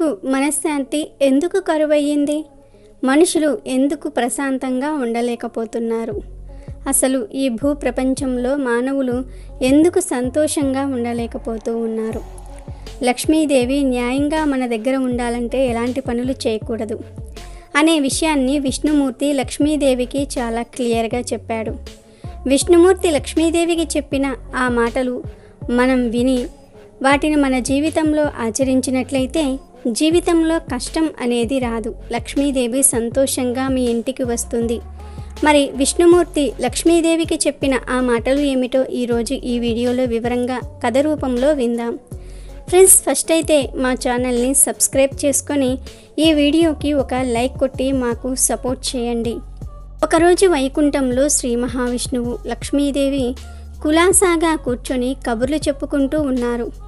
మనుషులకు మనశ్శాంతి ఎందుకు కరువయ్యింది? మనుషులు ఎందుకు ప్రశాంతంగా ఉండలేకపోతున్నారు? అసలు ఈ భూ ప్రపంచంలో మానవులు ఎందుకు సంతోషంగా ఉండలేకపోతూ ఉన్నారు? లక్ష్మీదేవి న్యాయంగా మన దగ్గర ఉండాలంటే ఎలాంటి పనులు చేయకూడదు? అనే విషయాన్ని విష్ణుమూర్తి లక్ష్మీదేవికి చాలా క్లియర్గా చెప్పాడు. విష్ణుమూర్తి లక్ష్మీదేవికి చెప్పిన ఆ మాటలు మనం విని వాటిని మన జీవితంలో ఆచరించినట్లయితే జీవితంలో కష్టం అనేది రాదు. లక్ష్మీదేవి సంతోషంగా మీ ఇంటికి వస్తుంది. మరి విష్ణుమూర్తి లక్ష్మీదేవికి చెప్పిన ఆ మాటలు ఏమిటో ఈరోజు ఈ వీడియోలో వివరంగా కథ రూపంలో విందాం. ఫ్రెండ్స్ ఫస్ట్ అయితే మా ఛానల్ని సబ్స్క్రైబ్ చేసుకొని ఈ వీడియోకి ఒక లైక్ కొట్టి మాకు సపోర్ట్ చేయండి. ఒకరోజు వైకుంఠంలో శ్రీ మహావిష్ణువు లక్ష్మీదేవి కులాసాగా కూర్చొని కబుర్లు చెప్పుకుంటూ ఉన్నారు.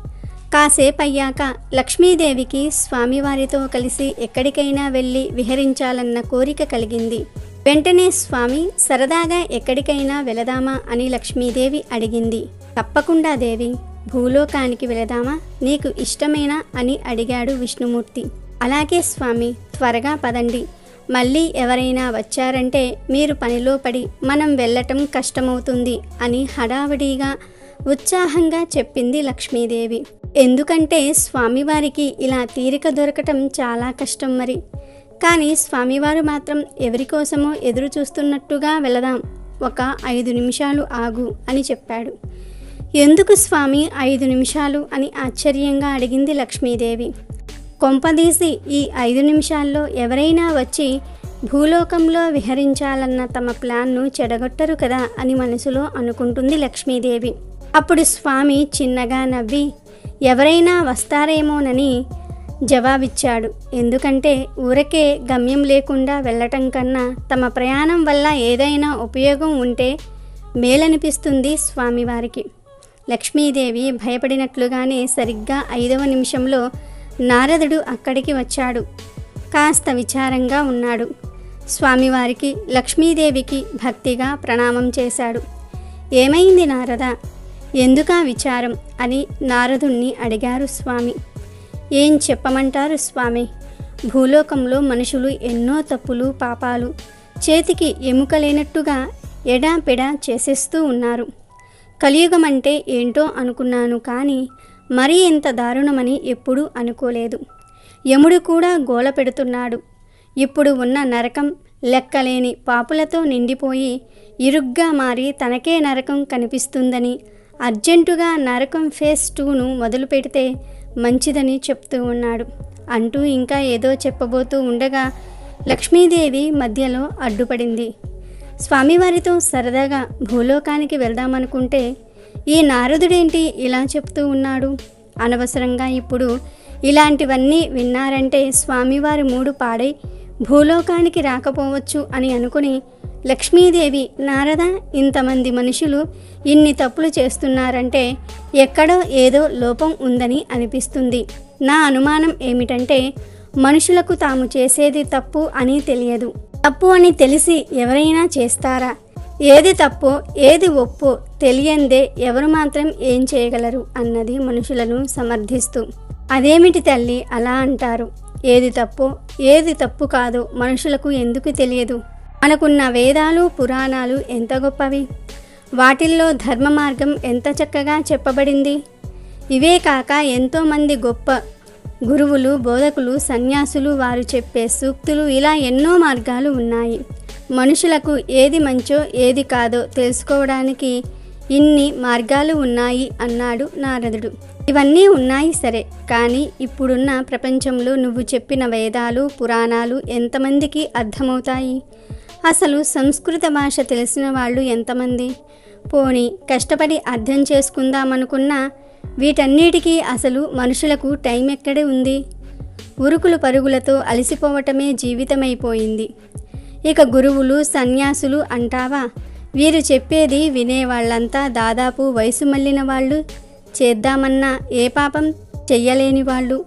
కాసేపు అయ్యాక లక్ష్మీదేవికి స్వామివారితో కలిసి ఎక్కడికైనా వెళ్ళి విహరించాలన్న కోరిక కలిగింది. వెంటనే స్వామి సరదాగా ఎక్కడికైనా వెళదామా? అని లక్ష్మీదేవి అడిగింది. తప్పకుండా దేవి భూలోకానికి వెళదామా? నీకు ఇష్టమేనా? అని అడిగాడు విష్ణుమూర్తి. అలాగే స్వామి త్వరగా పదండి. మళ్ళీ ఎవరైనా వచ్చారంటే మీరు పనిలో పడి మనం వెళ్ళటం కష్టమవుతుంది అని హడావిడిగా ఉత్సాహంగా చెప్పింది లక్ష్మీదేవి. ఎందుకంటే స్వామివారికి ఇలా తీరిక దొరకటం చాలా కష్టం మరి. కానీ స్వామివారు మాత్రం ఎవరి కోసమో ఎదురు చూస్తున్నట్టుగా వెళదాం. ఒక ఐదు నిమిషాలు ఆగు అని చెప్పాడు. ఎందుకు స్వామి ఐదు నిమిషాలు అని ఆశ్చర్యంగా అడిగింది లక్ష్మీదేవి. కొంపదీసి ఈ ఐదు నిమిషాల్లో ఎవరైనా వచ్చి భూలోకంలో విహరించాలన్న తమ ప్లాన్ను చెడగొట్టరు కదా అని మనసులో అనుకుంటుంది లక్ష్మీదేవి. అప్పుడు స్వామి చిన్నగా నవ్వి ఎవరైనా వస్తారేమోనని జవాబిచ్చాడు. ఎందుకంటే ఊరకే గమ్యం లేకుండా వెళ్ళటం కన్నా తమ ప్రయాణం వల్ల ఏదైనా ఉపయోగం ఉంటే మేలనిపిస్తుంది స్వామివారికి. లక్ష్మీదేవి భయపడినట్లుగానే సరిగ్గా ఐదవ నిమిషంలో నారదుడు అక్కడికి వచ్చాడు. కాస్త విచారంగా ఉన్నాడు. స్వామివారికి లక్ష్మీదేవికి భక్తిగా ప్రణామం చేశాడు. ఏమైంది నారద? ఎందుకా విచారం? అని నారదుణ్ణి అడిగారు స్వామి. ఏం చెప్పమంటారు స్వామి? భూలోకంలో మనుషులు ఎన్నో తప్పులు పాపాలు చేతికి ఎముక లేనట్టుగా ఎడాపెడా చేసేస్తూ ఉన్నారు. కలియుగం అంటే ఏంటో అనుకున్నాను కానీ మరీ ఇంత దారుణమని ఎప్పుడూ అనుకోలేదు. యముడు కూడా గోల పెడుతున్నాడు. ఇప్పుడు ఉన్న నరకం లెక్కలేని పాపులతో నిండిపోయి ఇరుగ్గా మారి తనకే నరకం కనిపిస్తుందని అర్జెంటుగా నరకం ఫేస్ టూను మొదలు పెడితే మంచిదని చెప్తూ ఉన్నాడు. అంటూ ఇంకా ఏదో చెప్పబోతూ ఉండగా లక్ష్మీదేవి మధ్యలో అడ్డుపడింది. స్వామివారితో సరదాగా భూలోకానికి వెళ్దామనుకుంటే ఈ నారదుడేంటి ఇలా చెప్తూ ఉన్నాడు? అనవసరంగా ఇప్పుడు ఇలాంటివన్నీ విన్నారంటే స్వామివారి మూడు పాడై భూలోకానికి రాకపోవచ్చు అని అనుకుని లక్ష్మీదేవి నారద ఇంతమంది మనుషులు ఇన్ని తప్పులు చేస్తున్నారంటే ఎక్కడో ఏదో లోపం ఉందని అనిపిస్తుంది. నా అనుమానం ఏమిటంటే మనుషులకు తాము చేసేది తప్పు అని తెలియదు. తప్పు అని తెలిసి ఎవరైనా చేస్తారా? ఏది తప్పో ఏది ఒప్పో తెలియందే ఎవరు మాత్రం ఏం చేయగలరు అన్నది మనుషులను సమర్థిస్తూ. అదేమిటి తల్లి అలా అంటారు? ఏది తప్పో ఏది తప్పు కాదో మనుషులకు ఎందుకు తెలియదు? మనకున్న వేదాలు పురాణాలు ఎంత గొప్పవి? వాటిల్లో ధర్మ మార్గం ఎంత చక్కగా చెప్పబడింది? ఇవే కాక ఎంతోమంది గొప్ప గురువులు బోధకులు సన్యాసులు వారు చెప్పే సూక్తులు ఇలా ఎన్నో మార్గాలు ఉన్నాయి. మనుషులకు ఏది మంచో ఏది కాదో తెలుసుకోవడానికి ఇన్ని మార్గాలు ఉన్నాయి అన్నాడు నారదుడు. ఇవన్నీ ఉన్నాయి సరే కానీ ఇప్పుడున్న ప్రపంచంలో నువ్వు చెప్పిన వేదాలు పురాణాలు ఎంతమందికి అర్థమవుతాయి? అసలు సంస్కృత భాష తెలిసిన వాళ్ళు ఎంతమంది? పోని కష్టపడి అర్థం చేసుకుందామనుకున్న వీటన్నిటికీ అసలు మనుషులకు టైం ఎక్కడే ఉంది? ఉరుకులు పరుగులతో అలసిపోవటమే జీవితమైపోయింది. ఇక గురువులు సన్యాసులు అంటావా? వీరు చెప్పేది వినేవాళ్ళంతా దాదాపు వయసు మళ్ళిన వాళ్ళు. చేద్దామన్నా ఏ పాపం చెయ్యలేని వాళ్ళు.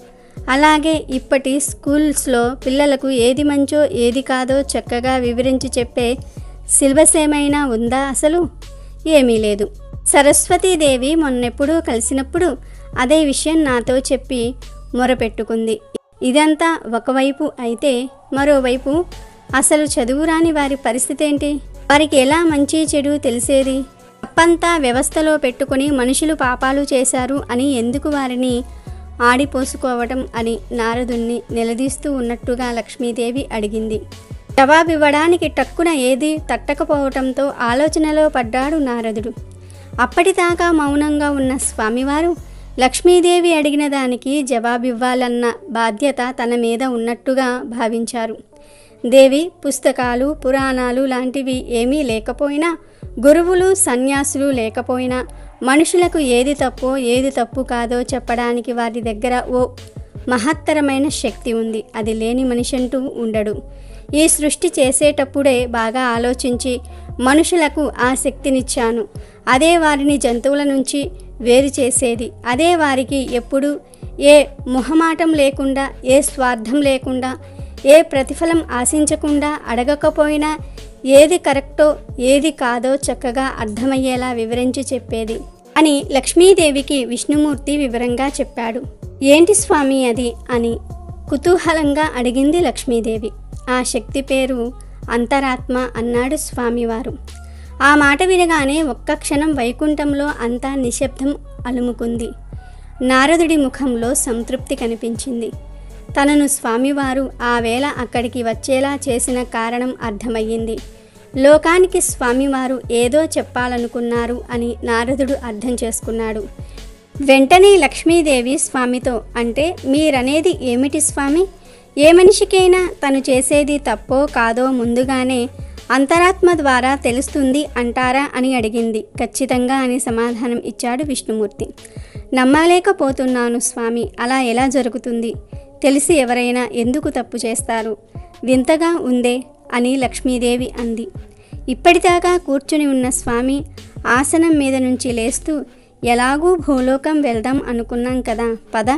అలాగే ఇప్పటి స్కూల్స్లో పిల్లలకు ఏది మంచో ఏది కాదో చక్కగా వివరించి చెప్పే సిలబస్ ఏమైనా ఉందా అసలు? ఏమీ లేదు. సరస్వతీదేవి మొన్నెప్పుడూ కలిసినప్పుడు అదే విషయం నాతో చెప్పి మొరపెట్టుకుంది. ఇదంతా ఒకవైపు అయితే మరోవైపు అసలు చదువురాని వారి పరిస్థితి ఏంటి వారికి ఎలా మంచి చెడు తెలిసేది? తప్పంతా వ్యవస్థలో పెట్టుకుని మనుషులు పాపాలు చేశారు అని ఎందుకు వారిని ఆడిపోసుకోవటం అని నారదుణ్ణి నిలదీస్తూ ఉన్నట్టుగా లక్ష్మీదేవి అడిగింది. జవాబివ్వడానికి టక్కున ఏది తట్టకపోవటంతో ఆలోచనలో పడ్డాడు నారదుడు. అప్పటిదాకా మౌనంగా ఉన్న స్వామివారు లక్ష్మీదేవి అడిగిన దానికి జవాబివ్వాలన్న బాధ్యత తన మీద ఉన్నట్టుగా భావించారు. దేవి పుస్తకాలు పురాణాలు లాంటివి ఏమీ లేకపోయినా గురువులు సన్యాసులు లేకపోయినా మనుషులకు ఏది తప్పో ఏది తప్పు కాదో చెప్పడానికి వారి దగ్గర ఓ మహత్తరమైన శక్తి ఉంది. అది లేని మనిషి అంటూ ఉండడు. ఈ సృష్టి చేసేటప్పుడే బాగా ఆలోచించి మనుషులకు ఆ శక్తినిచ్చాను. అదే వారిని జంతువుల నుంచి వేరు చేసేది. అదే వారికి ఎప్పుడు ఏ మొహమాటం లేకుండా ఏ స్వార్థం లేకుండా ఏ ప్రతిఫలం ఆశించకుండా అడగకపోయినా ఏది కరెక్టో ఏది కాదో చక్కగా అర్థమయ్యేలా వివరించి చెప్పేది అని లక్ష్మీదేవికి విష్ణుమూర్తి వివరంగా చెప్పాడు. ఏంటి స్వామి అది? అని కుతూహలంగా అడిగింది లక్ష్మీదేవి. ఆ శక్తి పేరు అంతరాత్మ అన్నాడు స్వామివారు. ఆ మాట వినగానే ఒక్క క్షణం వైకుంఠంలో అంతా నిశ్శబ్దం అలుముకుంది. నారదుడి ముఖంలో సంతృప్తి కనిపించింది. తనను స్వామివారు ఆ వేళ అక్కడికి వచ్చేలా చేసిన కారణం అర్థమయ్యింది. లోకానికి స్వామివారు ఏదో చెప్పాలనుకున్నారు అని నారదుడు అర్థం చేసుకున్నాడు. వెంటనే లక్ష్మీదేవి స్వామితో అంటే మీరనేది ఏమిటి స్వామి? ఏ మనిషికైనా తను చేసేది తప్పో కాదో ముందుగానే అంతరాత్మ ద్వారా తెలుస్తుంది అంటారా? అని అడిగింది. ఖచ్చితంగా అని సమాధానం ఇచ్చాడు విష్ణుమూర్తి. నమ్మలేకపోతున్నాను స్వామి. అలా ఎలా జరుగుతుంది? తెలిసి ఎవరైనా ఎందుకు తప్పు చేస్తారు? వింతగా ఉందే అని లక్ష్మీదేవి అంది. ఇప్పటిదాకా కూర్చుని ఉన్న స్వామి ఆసనం మీద నుంచి లేస్తూ ఎలాగూ భూలోకం వెళ్దాం అనుకున్నాం కదా పద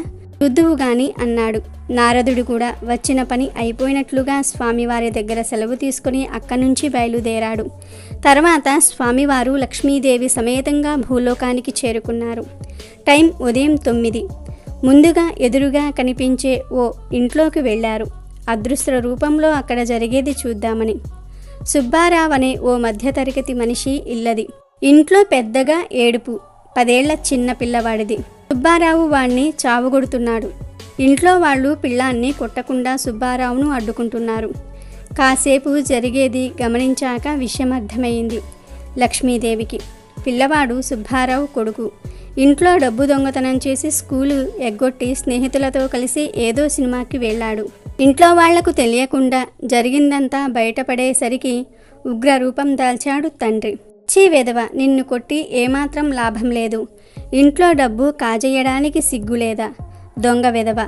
రుద్దువు గాని అన్నాడు. నారదుడు కూడా వచ్చిన పని అయిపోయినట్లుగా స్వామివారి దగ్గర సెలవు తీసుకుని అక్కడి నుంచి బయలుదేరాడు. తర్వాత స్వామివారు లక్ష్మీదేవి సమేతంగా భూలోకానికి చేరుకున్నారు. టైం ఉదయం తొమ్మిది. ముందుగా ఎదురుగా కనిపించే ఓ ఇంట్లోకి వెళ్ళారు. అదృశ్య రూపంలో అక్కడ జరిగేది చూద్దామని. సుబ్బారావు అనే ఓ మధ్యతరగతి మనిషి ఇల్లది. ఇంట్లో పెద్దగా ఏడుపు పదేళ్ళ చిన్న పిల్లవాడిది. సుబ్బారావు వాణ్ణి చావుగొడుతున్నాడు. ఇంట్లో వాళ్ళు పిల్లాన్ని కొట్టకుండా సుబ్బారావును అడ్డుకుంటున్నారు. కాసేపు జరిగేది గమనించాక విషయం అర్థమైంది లక్ష్మీదేవికి. పిల్లవాడు సుబ్బారావు కొడుకు. ఇంట్లో డబ్బు దొంగతనం చేసి స్కూలు ఎగ్గొట్టి స్నేహితులతో కలిసి ఏదో సినిమాకి వెళ్ళాడు. ఇంట్లో వాళ్ళకు తెలియకుండా జరిగిందంతా బయటపడేసరికి ఉగ్ర రూపం దాల్చాడు తండ్రి. చీ వెధవ నిన్ను కొట్టి ఏమాత్రం లాభం లేదు. ఇంట్లో డబ్బు కాజేయడానికి సిగ్గులేదా? దొంగ వెధవ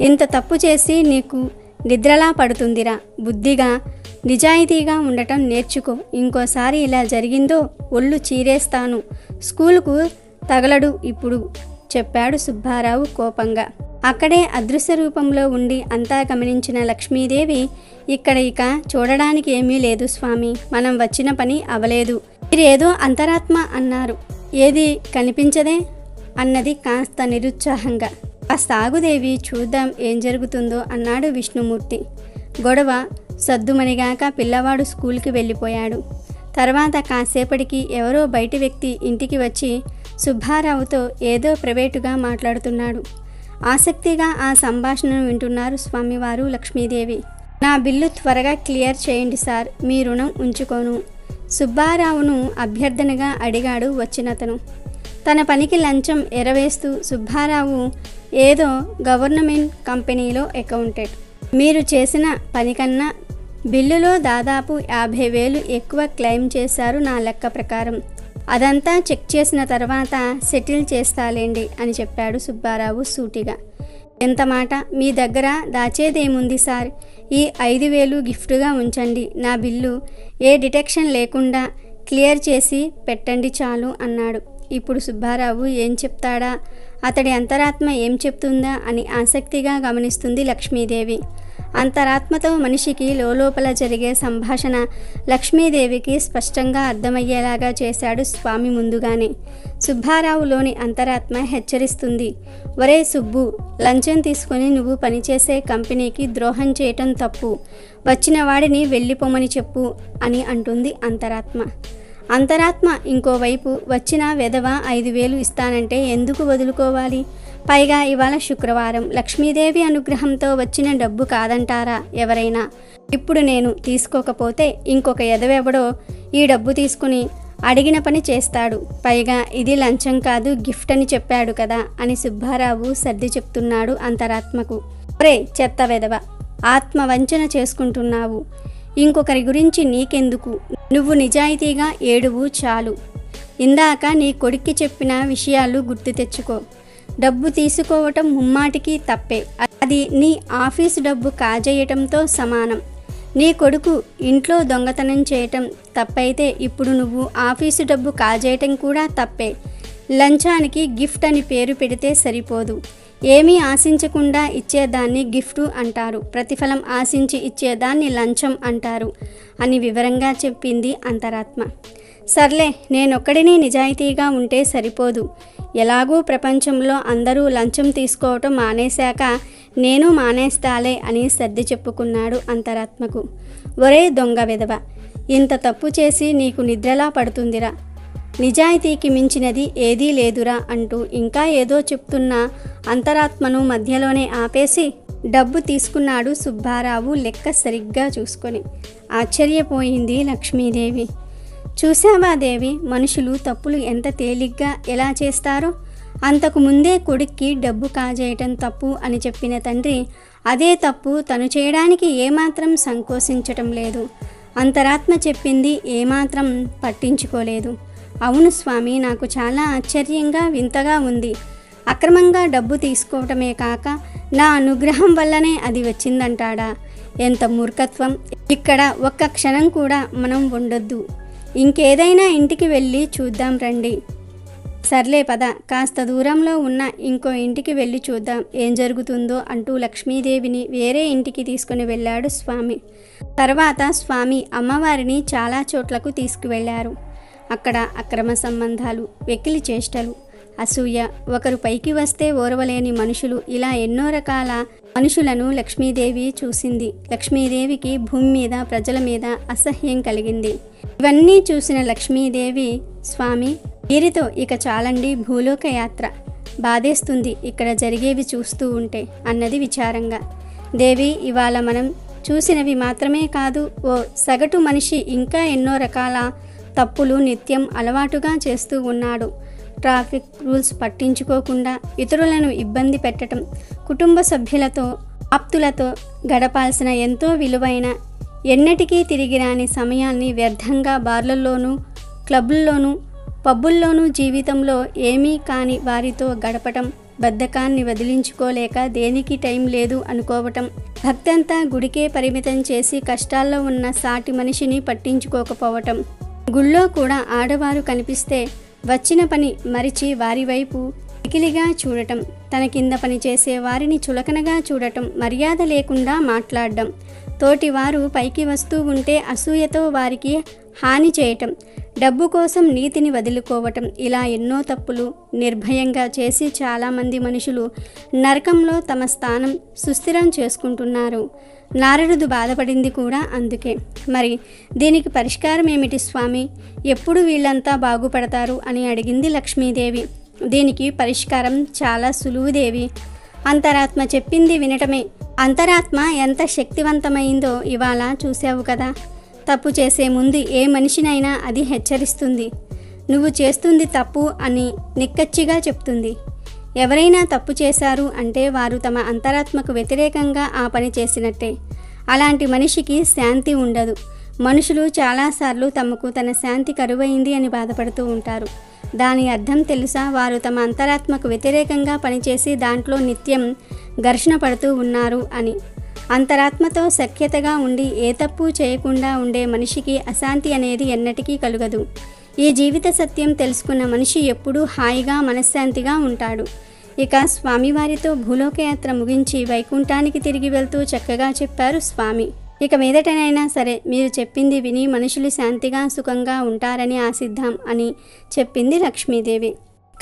ఇంత తప్పు చేసి నీకు నిద్రలా పడుతుందిరా. బుద్ధిగా నిజాయితీగా ఉండటం నేర్చుకో. ఇంకోసారి ఇలా జరిగిందో ఒళ్ళు చీరేస్తాను. స్కూలుకు తగలడు ఇప్పుడు చెప్పాడు సుబ్బారావు కోపంగా. అక్కడే అదృశ్య రూపంలో ఉండి అంతా గమనించిన లక్ష్మీదేవి ఇక్కడ ఇక చూడడానికి ఏమీ లేదు స్వామి మనం వచ్చిన పని అవలేదు. మీరేదో అంతరాత్మ అన్నారు. ఏది కనిపించదే? అన్నది కాస్త నిరుత్సాహంగా. ఆ సాగుదేవి చూద్దాం ఏం జరుగుతుందో అన్నాడు విష్ణుమూర్తి. గొడవ సద్దుమణిగాక పిల్లవాడు స్కూల్కి వెళ్ళిపోయాడు. తర్వాత కాసేపటికి ఎవరో బయటి వ్యక్తి ఇంటికి వచ్చి సుబ్బారావుతో ఏదో ప్రైవేటుగా మాట్లాడుతున్నాడు. ఆసక్తిగా ఆ సంభాషణను వింటున్నారు స్వామివారు లక్ష్మీదేవి. నా బిల్లు త్వరగా క్లియర్ చేయండి సార్ మీ రుణం ఉంచుకోను. సుబ్బారావును అభ్యర్థనగా అడిగాడు వచ్చినతను. తన పనికి లంచం ఎరవేస్తూ సుబ్బారావు ఏదో గవర్నమెంట్ కంపెనీలో అకౌంటెంట్. మీరు చేసిన పనికన్నా బిల్లులో దాదాపు యాభై వేలు ఎక్కువ క్లెయిమ్ చేశారు నా లెక్క ప్రకారం. అదంతా చెక్ చేసిన తర్వాత సెటిల్ చేస్తాలేండి అని చెప్పాడు సుబ్బారావు సూటిగా. ఎంత మాట? మీ దగ్గర దాచేదేముంది సార్? ఈ ఐదు వేలు గిఫ్ట్గా ఉంచండి. నా బిల్లు ఏ డిటెక్షన్ లేకుండా క్లియర్ చేసి పెట్టండి చాలు అన్నాడు. ఇప్పుడు సుబ్బారావు ఏం చెప్తాడా? అతడి అంతరాత్మ ఏం చెప్తుందా అని ఆసక్తిగా గమనిస్తుంది లక్ష్మీదేవి. అంతరాత్మతో మనిషికి లోపల జరిగే సంభాషణ లక్ష్మీదేవికి స్పష్టంగా అర్థమయ్యేలాగా చేశాడు స్వామి ముందుగానే. సుబ్బారావులోని అంతరాత్మ హెచ్చరిస్తుంది. ఒరే సుబ్బు లంచం తీసుకొని నువ్వు పనిచేసే కంపెనీకి ద్రోహం చేయటం తప్పు. వచ్చిన వాడిని వెళ్ళిపోమని చెప్పు అని అంటుంది అంతరాత్మ. అంతరాత్మ ఇంకోవైపు వచ్చిన వెధవ ఐదు వేలు ఇస్తానంటే ఎందుకు వదులుకోవాలి? పైగా ఇవాళ శుక్రవారం లక్ష్మీదేవి అనుగ్రహంతో వచ్చిన డబ్బు కాదంటారా ఎవరైనా? ఇప్పుడు నేను తీసుకోకపోతే ఇంకొక ఎదవెవడో ఈ డబ్బు తీసుకుని అడిగిన పని చేస్తాడు. పైగా ఇది లంచం కాదు గిఫ్ట్ అని చెప్పాడు కదా అని సుబ్బారావు సర్ది చెప్తున్నాడు అంతరాత్మకు. ఒరే చెత్త వెదవ ఆత్మ వంచన చేసుకుంటున్నావు. ఇంకొకరి గురించి నీకెందుకు? నువ్వు నిజాయితీగా ఏడువు చాలు. ఇందాక నీ కొడుక్కి చెప్పిన విషయాలు గుర్తు తెచ్చుకో. డబ్బు తీసుకోవటం ముమ్మాటికి తప్పే. అది నీ ఆఫీసు డబ్బు కాజేయటంతో సమానం. నీ కొడుకు ఇంట్లో దొంగతనం చేయటం తప్పైతే ఇప్పుడు నువ్వు ఆఫీసు డబ్బు కాజేయటం కూడా తప్పే. లంచానికి గిఫ్ట్ అని పేరు పెడితే సరిపోదు. ఏమీ ఆశించకుండా ఇచ్చేదాన్ని గిఫ్ట్ అంటారు. ప్రతిఫలం ఆశించి ఇచ్చేదాన్ని లంచం అంటారు అని వివరంగా చెప్పింది అంతరాత్మ. సర్లే నేనొక్కడిని నిజాయితీగా ఉంటే సరిపోదు. ఎలాగూ ప్రపంచంలో అందరూ లంచం తీసుకోవటం మానేశాక నేను మానేస్తాలే అని సర్ది చెప్పుకున్నాడు అంతరాత్మకు. ఒరే దొంగ విధవ ఇంత తప్పు చేసి నీకు నిద్రలా పడుతుందిరా. నిజాయితీకి మించినది ఏదీ లేదురా అంటూ ఇంకా ఏదో చెప్తున్న అంతరాత్మను మధ్యలోనే ఆపేసి డబ్బు తీసుకున్నాడు సుబ్బారావు లెక్క సరిగ్గా చూసుకొని. ఆశ్చర్యపోయింది లక్ష్మీదేవి. చూశావా దేవి? మనుషులు తప్పులు ఎంత తేలిగ్గా ఎలా చేస్తారో? అంతకు ముందే కొడుక్కి డబ్బు కాజేయటం తప్పు అని చెప్పిన తండ్రి అదే తప్పు తను చేయడానికి ఏమాత్రం సంకోచించటం లేదు. అంతరాత్మ చెప్పింది ఏమాత్రం పట్టించుకోలేదు. అవును స్వామి నాకు చాలా ఆశ్చర్యంగా వింతగా ఉంది. అక్రమంగా డబ్బు తీసుకోవటమే కాక నా అనుగ్రహం వల్లనే అది వచ్చిందంటాడా? ఎంత మూర్ఖత్వం! ఇక్కడ ఒక్క క్షణం కూడా మనం ఉండొద్దు. ఇంకేదైనా ఇంటికి వెళ్ళి చూద్దాం రండి. సర్లే పద కాస్త దూరంలో ఉన్న ఇంకో ఇంటికి వెళ్ళి చూద్దాం ఏం జరుగుతుందో అంటూ లక్ష్మీదేవిని వేరే ఇంటికి తీసుకుని వెళ్ళాడు స్వామి. తర్వాత స్వామి అమ్మవారిని చాలా చోట్లకు తీసుకువెళ్ళారు. అక్కడ అక్రమ సంబంధాలు వెకిలి చేష్టలు అసూయ. ఒకరు పైకి వస్తే ఓర్వలేని మనుషులు ఇలా ఎన్నో రకాల మనుషులను లక్ష్మీదేవి చూసింది. లక్ష్మీదేవికి భూమి మీద ప్రజల మీద అసహ్యం కలిగింది. ఇవన్నీ చూసిన లక్ష్మీదేవి స్వామి వీరితో ఇక చాలండి భూలోక యాత్ర. బాధేస్తుంది ఇక్కడ జరిగేవి చూస్తూ ఉంటే అన్నది విచారంగా. దేవి ఇవాళ మనం చూసినవి మాత్రమే కాదు ఓ సగటు మనిషి ఇంకా ఎన్నో రకాల తప్పులు నిత్యం అలవాటుగా చేస్తూ ఉన్నాడు. ట్రాఫిక్ రూల్స్ పట్టించుకోకుండా ఇతరులను ఇబ్బంది పెట్టడం కుటుంబ సభ్యులతో ఆప్తులతో గడపాల్సిన ఎంతో విలువైన ఎన్నటికీ తిరిగి రాని సమయాన్ని వ్యర్థంగా బార్లలోనూ క్లబ్బుల్లోనూ పబ్బుల్లోనూ జీవితంలో ఏమీ కాని వారితో గడపటం బద్ధకాన్ని వదిలించుకోలేక దేనికి టైం లేదు అనుకోవటం భక్తంతా గుడికే పరిమితం చేసి కష్టాల్లో ఉన్న సాటి మనిషిని పట్టించుకోకపోవటం. గుళ్ళో కూడా ఆడవారు కనిపిస్తే వచ్చిన పని మరిచి వారి వైపు మికిలిగా చూడటం తన కింద పని చేసే వారిని చులకనగా చూడటం మర్యాద లేకుండా మాట్లాడడం. తోటి వారు పైకి వస్తూ ఉంటే అసూయతో వారికి హాని చేయటం డబ్బు కోసం నీతిని వదులుకోవటం. ఇలా ఎన్నో తప్పులు నిర్భయంగా చేసి చాలామంది మనుషులు నరకంలో తమ స్థానం సుస్థిరం చేసుకుంటున్నారు. నారదుడు బాధపడింది కూడా అందుకే. మరి దీనికి పరిష్కారం ఏమిటి స్వామి? ఎప్పుడు వీళ్ళంతా బాగుపడతారు అని అడిగింది లక్ష్మీదేవి. దీనికి పరిష్కారం చాలా సులువుదేవి అంతరాత్మ చెప్పింది వినటమే. అంతరాత్మ ఎంత శక్తివంతమైందో ఇవాళ చూసావు కదా. తప్పు చేసే ముందు ఏ మనిషినైనా అది హెచ్చరిస్తుంది. నువ్వు చేస్తుంది తప్పు అని నిక్కచ్చిగా చెప్తుంది. ఎవరైనా తప్పు చేశారు అంటే వారు తమ అంతరాత్మకు వ్యతిరేకంగా ఆ పని చేసినట్టే. అలాంటి మనిషికి శాంతి ఉండదు. మనుషులు చాలాసార్లు తమకు తన శాంతి కరువైంది అని బాధపడుతూ ఉంటారు. దాని అర్థం తెలుసా? వారు తమ అంతరాత్మకు వ్యతిరేకంగా పనిచేసి దాంట్లో నిత్యం ఘర్షణ పడుతూ ఉన్నారు అని. అంతరాత్మతో సఖ్యతగా ఉండి ఏ తప్పు చేయకుండా ఉండే మనిషికి అశాంతి అనేది ఎన్నటికీ కలుగదు. ఈ జీవిత సత్యం తెలుసుకున్న మనిషి ఎప్పుడూ హాయిగా మనశ్శాంతిగా ఉంటాడు. ఇక స్వామివారితో భూలోకయాత్ర ముగించి వైకుంఠానికి తిరిగి వెళ్తూ చక్కగా చెప్పారు స్వామి. ఇక మీదటనైనా సరే మీరు చెప్పింది విని మనుషులు శాంతిగా సుఖంగా ఉంటారని ఆశిద్దాం అని చెప్పింది లక్ష్మీదేవి.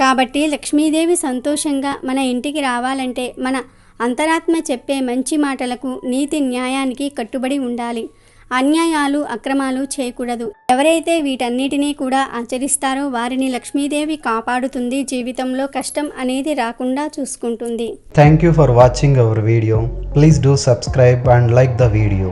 కాబట్టి లక్ష్మీదేవి సంతోషంగా మన ఇంటికి రావాలంటే మన అంతరాత్మ చెప్పే మంచి మాటలకు నీతి న్యాయానికి కట్టుబడి ఉండాలి. అన్యాయాలు అక్రమాలు చేయకూడదు. ఎవరైతే వీటన్నిటినీ కూడా ఆచరిస్తారో వారిని లక్ష్మీదేవి కాపాడుతుంది. జీవితంలో కష్టం అనేది రాకుండా చూసుకుంటుంది. Thank you for watching our video please do subscribe and like the video